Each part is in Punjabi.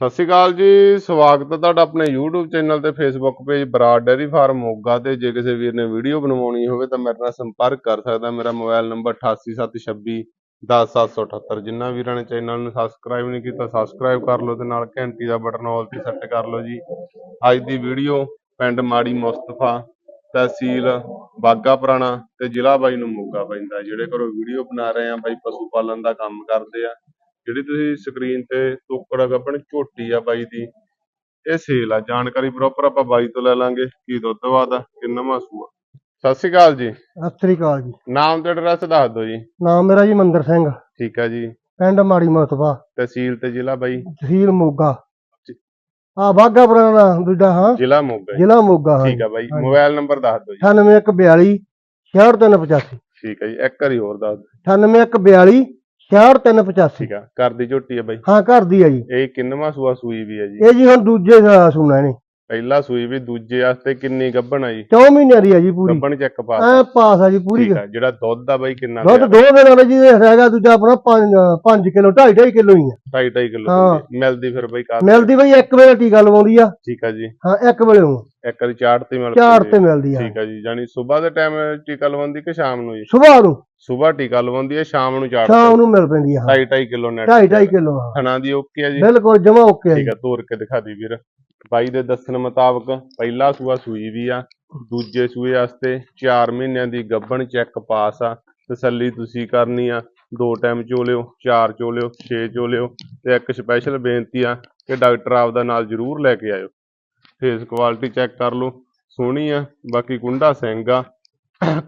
ਸਤਿ ਸ਼੍ਰੀ ਅਕਾਲ ਜੀ, ਸਵਾਗਤ ਹੈ ਤੁਹਾਡਾ ਆਪਣੇ YouTube ਚੈਨਲ ਤੇ Facebook page Brar dairy farm Moga ਤੇ। ਜੇ ਕਿਸੇ ਵੀਰ ਨੇ ਵੀਡੀਓ ਬਣਵਾਉਣੀ ਹੋਵੇ ਤਾਂ ਮੇਰੇ ਨਾਲ ਸੰਪਰਕ ਕਰ ਸਕਦਾ। ਮੇਰਾ ਮੋਬਾਈਲ ਨੰਬਰ 8876 10778 ਜਿਨ੍ਹਾਂ ਵੀਰਾਂ ਨੇ ਚੈਨਲ ਨੂੰ ਸਬਸਕ੍ਰਾਈਬ ਨਹੀਂ ਕੀਤਾ ਸਬਸਕ੍ਰਾਈਬ ਕਰ ਲਓ ਤੇ ਨਾਲ ਘੰਟੀ ਦਾ ਬਟਨ ਆਲ ਤੇ ਸੈੱਟ ਕਰ ਲਓ ਜੀ। ਅੱਜ ਦੀ ਵੀਡੀਓ ਪਿੰਡ ਮਾੜੀ ਮੁਸਤਫਾ ਤਹਿਸੀਲ ਬਾਗਾ ਪੁਰਾਣਾ ਤੇ ਜ਼ਿਲ੍ਹਾ ਬਾਈ ਨੂੰ ਮੋਗਾ ਪੈਂਦਾ। ਜਿਹੜੇ ਘਰੋਂ ਵੀਡੀਓ ਬਣਾ ਰਹੇ ਆ, ਬਾਈ ਪਸ਼ੂ ਪਾਲਣ ਦਾ ਕੰਮ ਕਰਦੇ ਆ। ਜਿਹੜੀ ਤੁਸੀਂ ਸਕਰੀਨ ਤੇ ਟੋਕੜਾ ਗੱਬਣ ਝੋਟੀ ਆ ਬਾਈ ਦੀ ਇਹ ਸੇਲ ਆ। ਜਾਣਕਾਰੀ ਪ੍ਰੋਪਰ ਆਪਾਂ ਬਾਈ ਤੋਂ ਲੈ ਲਾਂਗੇ ਕੀ ਦੁੱਧ ਵਾਦਾ ਕਿੰਨਾ ਮਾਸੂਆ ਸਤਿ ਸ਼੍ਰੀ ਅਕਾਲ ਜੀ। ਸਤਿ ਸ੍ਰੀ ਅਕਾਲ ਜੀ। ਨਾਮ ਤੇ ਐਡਰੈਸ ਦੱਸ ਦਿਓ ਜੀ। ਨਾਮ ਮੇਰਾ ਜੀ ਮੰਦਰ ਸਿੰਘ। ਠੀਕ ਆ ਜੀ। ਪਿੰਡ ਮਾੜੀ ਮੋਤਬਾ। ਤਹਿਸੀਲ ਤੇ ਜ਼ਿਲ੍ਹਾ ਬਾਈ। ਤਹਿਸੀਲ ਮੋਗਾ। ਆ ਬਾਗਾ ਪੁਰਾਣਾ ਦੂਜਾ ਹਾਂ। ਜ਼ਿਲ੍ਹਾ ਮੋਗਾ। ਜ਼ਿਲ੍ਹਾ ਮੋਗਾ ਹਾਂ। ਠੀਕ ਆ ਬਾਈ। ਮੋਬਾਈਲ ਨੰਬਰ ਦੱਸ ਦਿਓ ਜੀ। 9142 68385 ਠੀਕ ਆ ਜੀ। ਇੱਕ ਵਾਰੀ ਹੋਰ ਦੱਸ ਦਿਓ। 9142 68385 ਠੀਕ ਆ ਘਰ ਦੀ ਝੋਟੀ ਆ ਬਾਈ? ਹਾਂ ਘਰ ਦੀ ਆ ਜੀ। ਇਹ ਕਿੰਨਵਾਂ ਸੂਆ ਸੂਈ ਵੀ ਆ ਜੀ? ਇਹ ਜੀ ਹੁਣ ਦੂਜੇ ਦਾ ਸੁਣਾ ਨੇ ਪਹਿਲਾ ਸੂਈ ਵੀ ਦੂਜੇ ਵਾਸਤੇ ਕਿੰਨੀ ਗੱਭਣ ਆ ਜੀ? 4 ਮਹੀਨਿਆਂ ਦੀ ਆ ਜੀ ਪੂਰੀ। ਗੱਭਣ ਚੈੱਕ ਪਾਸ ਐ ਪਾਸ ਆ ਜੀ ਪੂਰੀ ਠੀਕ ਆ ਜਿਹੜਾ ਦੁੱਧ ਆ ਬਾਈ ਕਿੰਨਾ ਦੁੱਧ ਦੋ ਦਿਨਾਂ ਦਾ ਜੀ ਹੈਗਾ ਦੂਜਾ ਆਪਣਾ 5 5 ਕਿਲੋ 2.5 2.5 ਕਿਲੋ ਹੀ ਆ। 2.5 2.5 ਕਿਲੋ ਹਾਂ। ਮਿਲਦੀ ਫਿਰ ਬਾਈ ਕਾਹ ਮਿਲਦੀ ਬਈ ਇੱਕ ਵੇਲੇ ਟੀਕਾ ਲਵਾਉਂਦੀ ਆ। ਠੀਕ ਆ ਜੀ। ਹਾਂ ਇੱਕ ਵੇਲੇ ਉਹ ਇੱਕ ਵਾਰੀ ਚਾਰ ਤੇ ਮਿਲ ਚਾਰ ਤੇ ਆ। ਮਿਲਦੀ ਆ। ਠੀਕ ਆ ਜੀ ਜਾਨੀ ਸਵੇਰ ਦੇ ਟਾਈਮ ਟੀਕਾ ਲਵਾਉਂਦੀ ਕਿ ਸ਼ਾਮ ਨੂੰ ਜੀ? ਸਵੇਰ ਨੂੰ। ਸਵੇਰ ਟੀਕਾ ਲਵਾਉਂਦੀ ਹੈ ਸ਼ਾਮ ਨੂੰ ਚਾਰ ਸ਼ਾਮ ਨੂੰ ਮਿਲ ਪੈਂਦੀ ਆ 2.5 ਕਿਲੋ ਨੈਟ 2.5 2.5 ਕਿਲੋ ਆ ਥਣਾ ਦੀ ਓਕੇ ਆ ਜੀ? ਬਿਲਕੁਲ ਜਮਾ ਓਕੇ ਆ ਠੀਕ ਆ ਤੋਰ ਕੇ ਦਿਖਾ ਦੀ ਵੀਰ। ਬਾਈ ਦੇ ਦੱਸਣ ਮੁਤਾਬਕ ਪਹਿਲਾ ਸੂਆ ਸੂਈ ਵੀ ਆ, ਦੂਜੇ ਸੂਏ ਵਾਸਤੇ 4 ਮਹੀਨਿਆਂ ਦੀ ਗੱਭਣ ਚੈੱਕ ਪਾਸ ਆ, ਤਸੱਲੀ ਤੁਸੀਂ ਕਰਨੀ ਆ, ਦੋ ਟਾਈਮ ਚੋਲਿਓ, ਚਾਰ ਚੋਲਿਓ, ਛੇ ਚੋਲਿਓ ਤੇ ਇੱਕ ਸਪੈਸ਼ਲ ਬੇਨਤੀ ਆ ਕਿ ਡਾਕਟਰ ਆਪ ਦਾ ਨਾਲ ਜ਼ਰੂਰ ਲੈ ਕੇ ਆਇਓ। ਫੇਸ ਕੁਆਲਿਟੀ ਚੈੱਕ ਕਰ ਲਓ, ਸੋਹਣੀ ਆ, ਬਾਕੀ ਕੁੰਡਾ ਸਿੰਘ ਆ,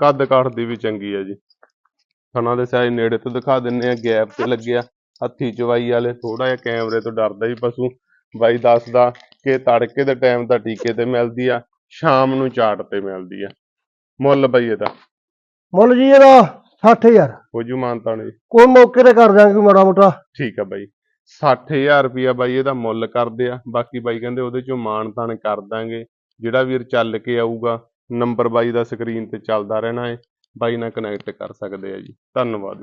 ਕੱਦ ਕਾਠ ਦੀ ਵੀ ਚੰਗੀ ਆ ਜੀ। ਥਣਾ ਦੇ ਸਾਈਜ਼ ਨੇੜੇ ਤੋਂ ਦਿਖਾ ਦਿੰਨੇ ਆ, ਗੈਪ ਤੇ ਲੱਗਿਆ, ਹੱਥੀ ਚਵਾਈ ਵਾਲੇ ਥੋੜਾ ਜਿਹਾ ਕੈਮਰੇ ਤੋਂ ਡਰਦਾ ਹੀ ਪਸ਼ੂ, ਬਾਈ ਦੱਸਦਾ ਕਿ ਤੜਕੇ ਦੇ ਟਾਈਮ ਤਾਂ ਟੀਕੇ ਤੇ ਮਿਲਦੀ ਆ ਸ਼ਾਮ ਨੂੰ ਚਾਟ ਤੇ ਮਿਲਦੀ ਆ। ਮੁੱਲ ਬਈ ਇਹਦਾ। ਮੁੱਲ ਜੀ ਇਹਦਾ 60000 ਹੋ ਜੂ ਮਾਨਤਾ ਨੇ ਕੋਈ ਮੌਕੇ ਤੇ ਕਰ ਦਾਂਗੇ ਮਾੜਾ ਮੋਟਾ। ਠੀਕ ਆ ਬਾਈ। 60000 ਰੁਪਿਆ ਬਾਈ ਇਹਦਾ ਮੁੱਲ ਕਰਦੇ ਆ। ਬਾਕੀ ਬਾਈ ਕਹਿੰਦੇ ਉਹਦੇ ਚੋਂ ਮਾਨ ਤਾਨ ਕਰ ਦਾਂਗੇ ਜਿਹੜਾ ਵੀਰ ਚੱਲ ਕੇ ਆਊਗਾ ਨੰਬਰ ਬਾਈ ਦਾ ਸਕਰੀਨ ਤੇ ਚੱਲਦਾ ਰਹਿਣਾ ਹੈ ਬਾਈ ਨਾਲ ਕਨੈਕਟ ਕਰ ਸਕਦੇ ਆ ਜੀ। ਧੰਨਵਾਦ